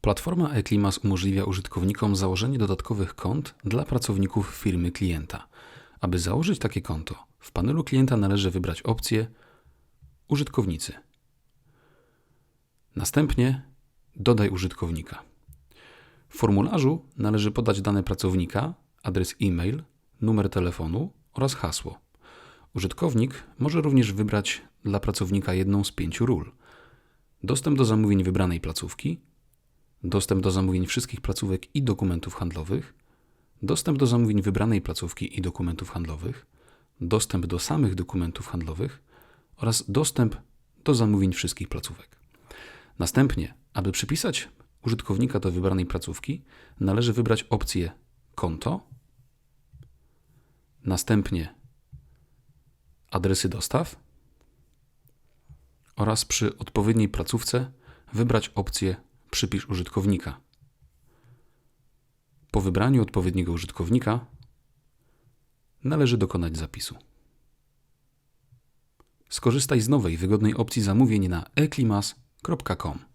Platforma eClimas umożliwia użytkownikom założenie dodatkowych kont dla pracowników firmy klienta. Aby założyć takie konto, w panelu klienta należy wybrać opcję Użytkownicy. Następnie Dodaj użytkownika. W formularzu należy podać dane pracownika, adres e-mail, numer telefonu oraz hasło. Użytkownik może również wybrać dla pracownika jedną z pięciu ról: dostęp do zamówień wybranej placówki, dostęp do zamówień wszystkich placówek i dokumentów handlowych, dostęp do zamówień wybranej placówki i dokumentów handlowych, dostęp do samych dokumentów handlowych oraz dostęp do zamówień wszystkich placówek. Następnie, aby przypisać użytkownika do wybranej placówki, należy wybrać opcję Konto, następnie adresy dostaw oraz przy odpowiedniej placówce wybrać opcję Przypisz użytkownika. Po wybraniu odpowiedniego użytkownika należy dokonać zapisu. Skorzystaj z nowej wygodnej opcji zamówień na eclimas.com.